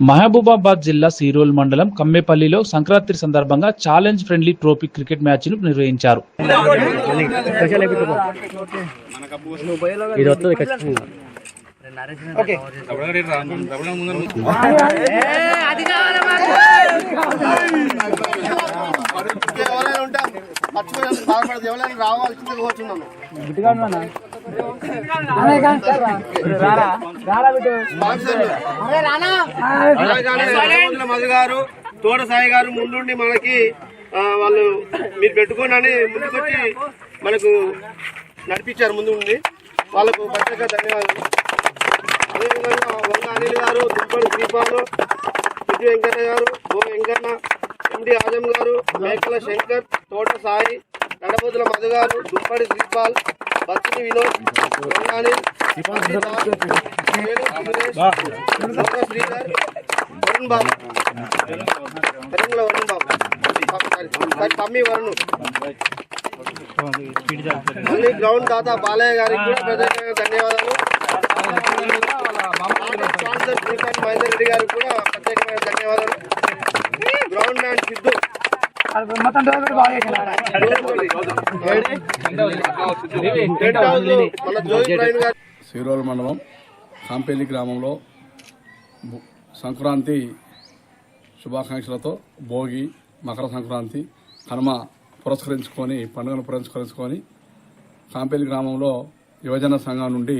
మహబూబాబాద్ జిల్లా సీరోల్ మండలం కమ్మేపల్లిలో సంక్రాంతి సందర్భంగా ఛాలెంజ్ ఫ్రెండ్లీ ట్రోఫీ క్రికెట్ మ్యాచ్ను నిర్వహించారు. ఇది మధు గారు తోట సాయి గారు ముందుండి మనకి వాళ్ళు మీరు పెట్టుకోండి అని ముందుకొచ్చి మనకు నడిపించారు ముందు ఉండి వాళ్ళకు ప్రత్యేక ధన్యవాదాలు. అదేవిధంగా వంగ అనిల్ గారు దుంపడి శ్రీపాలు విజయ వెంకన్న గారు ఓ వెంకన్న ఎండి ఆజం గారు మేకల శంకర్ తోట సాయి నడబోతుల మధు గారు దుంపడి శ్రీపాల్ బత్తిని వినోద్ వంగ శ్రీధర్ వరుణ్ బాబు తెలంగాణ వరుణ్ బాబు తమ్మి వరుణ్ మళ్ళీ గ్రౌండ్ దాత బాలయ్య గారికి కూడా ప్రత్యేకంగా ధన్యవాదాలు. స్పాన్సర్ శ్రీకాంత్ మహేందర్ రెడ్డి గారికి కూడా ప్రత్యేకమైన ధన్యవాదాలు గ్రౌండ్ మ్యాన్ సిద్ధు గారు మండలం కాంపేలి గ్రామంలో సంక్రాంతి శుభాకాంక్షలతో భోగి మకర సంక్రాంతి కనుమ పురస్కరించుకొని పండుగను పురస్కరించుకొని కాంపేలి గ్రామంలో యువజన సంఘం నుండి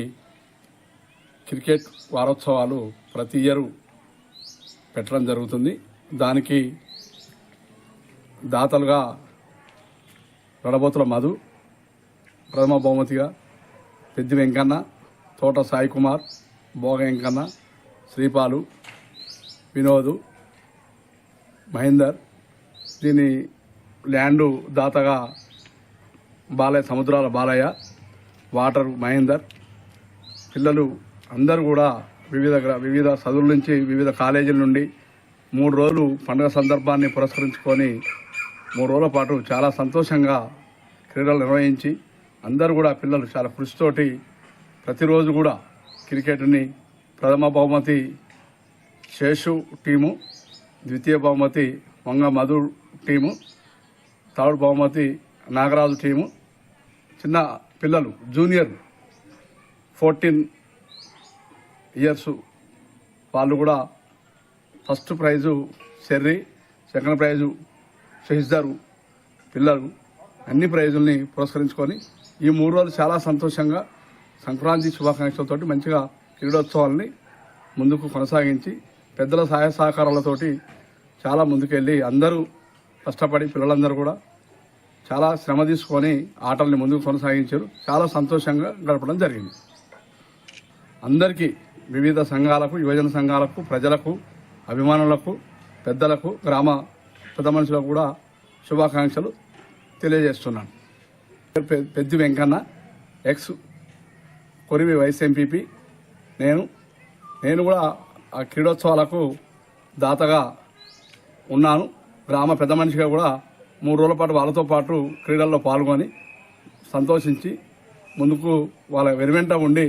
క్రికెట్ వారోత్సవాలు ప్రతి ఇయరు పెట్టడం జరుగుతుంది. దానికి దాతలుగా రడబోతుల మధు ప్రథమ బహుమతిగా పెద్ది వెంకన్న తోట సాయి కుమార్ భోగంకన్న శ్రీపాలు వినోదు మహేందర్ దీని ల్యాండు దాతగా బాలయ్య సముద్రాల బాలయ్య వాటర్ మహేందర్ పిల్లలు అందరూ కూడా వివిధ వివిధ చదువుల నుంచి వివిధ కాలేజీల నుండి మూడు రోజులు పండుగ సందర్భాన్ని పురస్కరించుకొని మూడు రోజుల పాటు చాలా సంతోషంగా క్రీడలు నిర్వహించి అందరూ కూడా పిల్లలు చాలా కృషితోటి ప్రతిరోజు కూడా క్రికెట్ని ప్రథమ బహుమతి శేషు టీము ద్వితీయ బహుమతి వంగ మధు టీము థర్డ్ బహుమతి నాగరాజు టీము చిన్న పిల్లలు జూనియర్ ఫోర్టీన్ ఇయర్స్ వాళ్ళు కూడా first prize Sherry second prize షహిజారు పిల్లలు. అన్ని ప్రైజుల్ని పురస్కరించుకొని ఈ మూడు రోజులు చాలా సంతోషంగా సంక్రాంతి శుభాకాంక్షలతోటి మంచిగా క్రీడోత్సవాల్ని ముందుకు కొనసాగించి పెద్దల సహాయ సహకారాలతోటి చాలా ముందుకెళ్ళి అందరూ కష్టపడి పిల్లలందరూ కూడా చాలా శ్రమ తీసుకొని ఆటల్ని ముందుకు కొనసాగించారు. చాలా సంతోషంగా గడపడం జరిగింది. అందరికీ వివిధ సంఘాలకు యువజన సంఘాలకు ప్రజలకు అభిమానులకు పెద్దలకు గ్రామ పెద్ద మనుషులకు కూడా శుభాకాంక్షలు తెలియజేస్తున్నాను. Peddi Venkanna ex Korivi vice MPP నేను నేను కూడా ఆ క్రీడోత్సవాలకు దాతగా ఉన్నాను. గ్రామ పెద్ద మనిషిగా కూడా మూడు రోజుల పాటు వాళ్ళతో పాటు క్రీడల్లో పాల్గొని సంతోషించి ముందుకు వాళ్ళ వెనువెంట ఉండి